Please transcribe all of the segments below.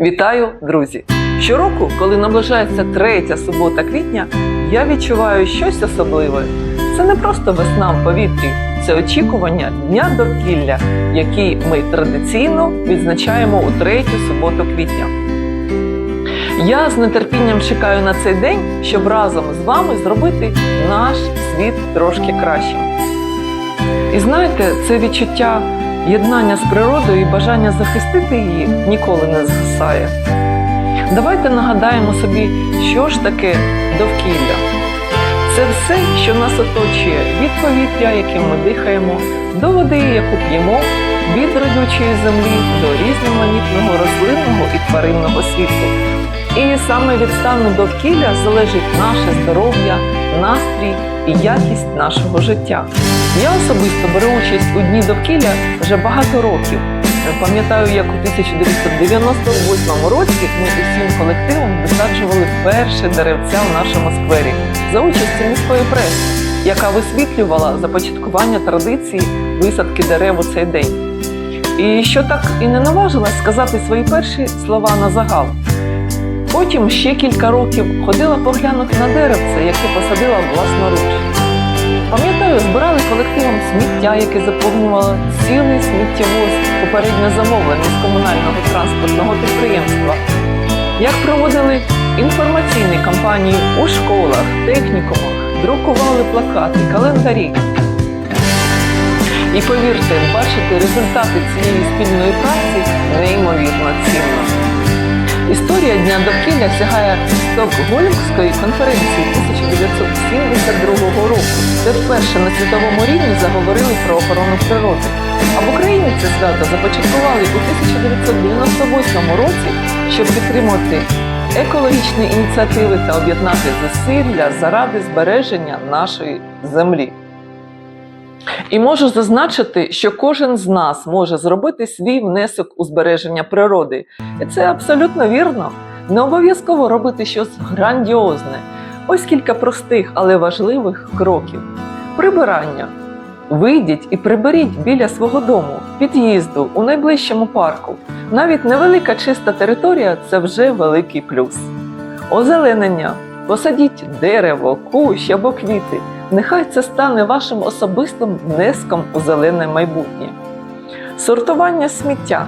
Вітаю, друзі! Щороку, коли наближається третя субота квітня, я відчуваю щось особливе. Це не просто весна в повітрі, це очікування Дня довкілля, який ми традиційно відзначаємо у третю суботу квітня. Я з нетерпінням чекаю на цей день, щоб разом з вами зробити наш світ трошки кращим. І знаєте, це відчуття єднання з природою і бажання захистити її ніколи не згасає. Давайте нагадаємо собі, що ж таке довкілля. Це все, що нас оточує від повітря, яким ми дихаємо, до води, яку п'ємо, від родючої землі до різноманітного рослинного і тваринного світу. І саме від стану довкілля залежить наше здоров'я, настрій і якість нашого життя. Я особисто беру участь у дні довкілля вже багато років. Пам'ятаю, як у 1998 році ми усім колективом висаджували перше деревця в нашому сквері за участі міської преси, яка висвітлювала започаткування традиції висадки дерев у цей день. І що так і не наважилась сказати свої перші слова на загал. Потім ще кілька років ходила поглянути на деревце, яке посадила власноруч. Пам'ятаю, збирали колективом сміття, яке заповнювало цілий сміттєвоз, попередньо замовлений з комунального транспортного підприємства. Як проводили інформаційні кампанії у школах, технікумах, друкували плакати, календарі. І повірте, бачити результати цієї спільної праці неймовірно цінно. Історія Дня довкілля сягає Стокгольмської конференції 1972 року, де вперше на світовому рівні заговорили про охорону природи. А в Україні це свято започаткували у 1998 році, щоб підтримати екологічні ініціативи та об'єднати зусилля заради збереження нашої землі. І можу зазначити, що кожен з нас може зробити свій внесок у збереження природи. І це абсолютно вірно. Не обов'язково робити щось грандіозне. Ось кілька простих, але важливих кроків. Прибирання. Вийдіть і приберіть біля свого дому, під'їзду, у найближчому парку. Навіть невелика чиста територія це вже великий плюс. Озеленення. Посадіть дерево, кущ або квіти. Нехай це стане вашим особистим внеском у зелене майбутнє. Сортування сміття.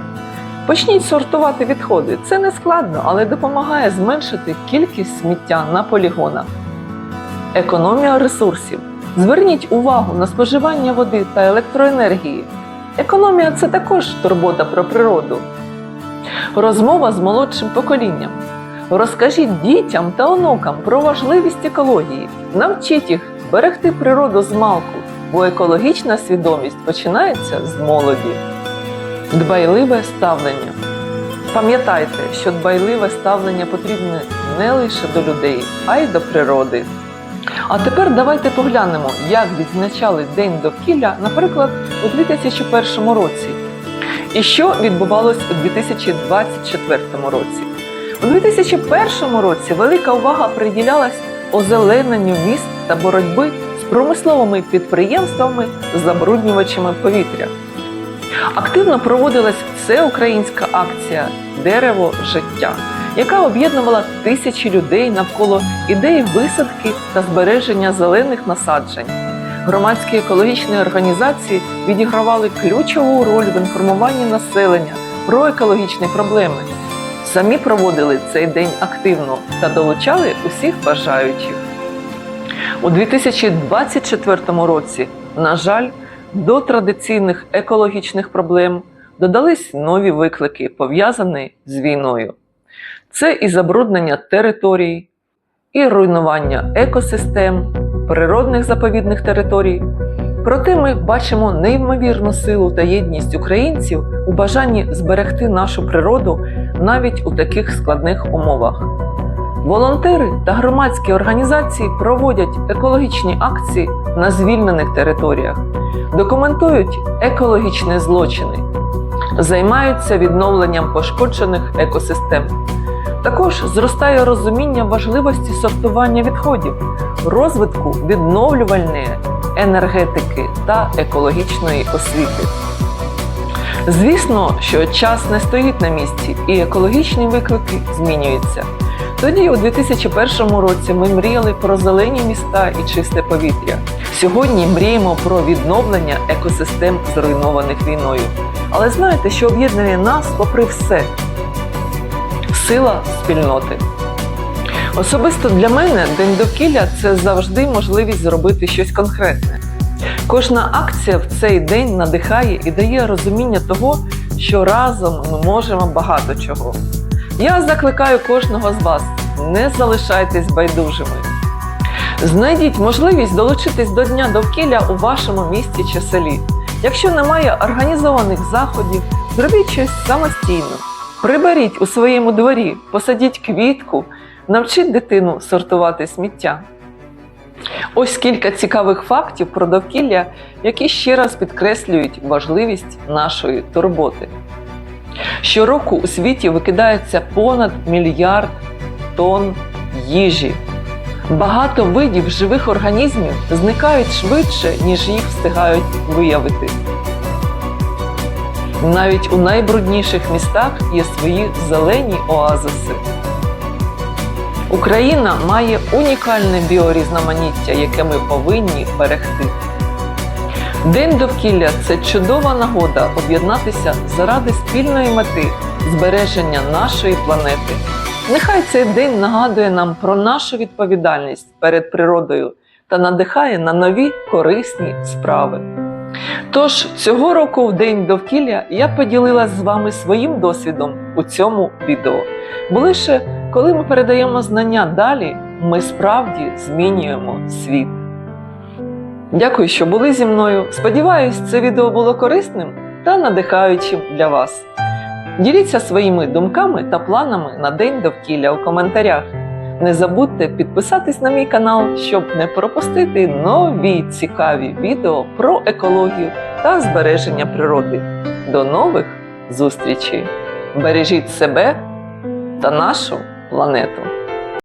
Почніть сортувати відходи. Це не складно, але допомагає зменшити кількість сміття на полігонах. Економія ресурсів. Зверніть увагу на споживання води та електроенергії. Економія це також турбота про природу. Розмова з молодшим поколінням. Розкажіть дітям та онукам про важливість екології. Навчіть їх берегти природу з малку, бо екологічна свідомість починається з молоді. Дбайливе ставлення. Пам'ятайте, що дбайливе ставлення потрібне не лише до людей, а й до природи. А тепер давайте поглянемо, як відзначали День довкілля, наприклад, у 2001 році. І що відбувалось у 2024 році. У 2001 році велика увага приділялась озелененню міст та боротьби з промисловими підприємствами, забруднювачами повітря. Активно проводилась всеукраїнська акція Дерево життя, яка об'єднувала тисячі людей навколо ідеї висадки та збереження зелених насаджень. Громадські екологічні організації відігравали ключову роль в інформуванні населення про екологічні проблеми. Самі проводили цей день активно та долучали усіх бажаючих. У 2024 році, на жаль, до традиційних екологічних проблем додались нові виклики, пов'язані з війною. Це і забруднення територій, і руйнування екосистем, природних заповідних територій. Проте ми бачимо неймовірну силу та єдність українців у бажанні зберегти нашу природу навіть у таких складних умовах. Волонтери та громадські організації проводять екологічні акції на звільнених територіях, документують екологічні злочини, займаються відновленням пошкоджених екосистем. Також зростає розуміння важливості сортування відходів, розвитку відновлювальної енергетики та екологічної освіти. Звісно, що час не стоїть на місці, і екологічні виклики змінюються. Тоді, у 2001 році, ми мріяли про зелені міста і чисте повітря. Сьогодні мріємо про відновлення екосистем, зруйнованих війною. Але знаєте, що об'єднує нас попри все? Сила спільноти. Особисто для мене День довкілля це завжди можливість зробити щось конкретне. Кожна акція в цей день надихає і дає розуміння того, що разом ми можемо багато чого. Я закликаю кожного з вас: не залишайтесь байдужими. Знайдіть можливість долучитись до Дня довкілля у вашому місті чи селі. Якщо немає організованих заходів, зробіть щось самостійно. Приберіть у своєму дворі, посадіть квітку, навчіть дитину сортувати сміття. Ось кілька цікавих фактів про довкілля, які ще раз підкреслюють важливість нашої турботи. Щороку у світі викидається понад мільярд тонн їжі. Багато видів живих організмів зникають швидше, ніж їх встигають виявити. Навіть у найбрудніших містах є свої зелені оазиси. Україна має унікальне біорізноманіття, яке ми повинні берегти. День довкілля це чудова нагода об'єднатися заради спільної мети збереження нашої планети. Нехай цей день нагадує нам про нашу відповідальність перед природою та надихає на нові корисні справи. Тож цього року в День довкілля я поділилася з вами своїм досвідом у цьому відео. Бо лише коли ми передаємо знання далі, ми справді змінюємо світ. Дякую, що були зі мною. Сподіваюсь, це відео було корисним та надихаючим для вас. Діліться своїми думками та планами на День довкілля у коментарях. Не забудьте підписатись на мій канал, щоб не пропустити нові цікаві відео про екологію та збереження природи. До нових зустрічей! Бережіть себе та нашу планету!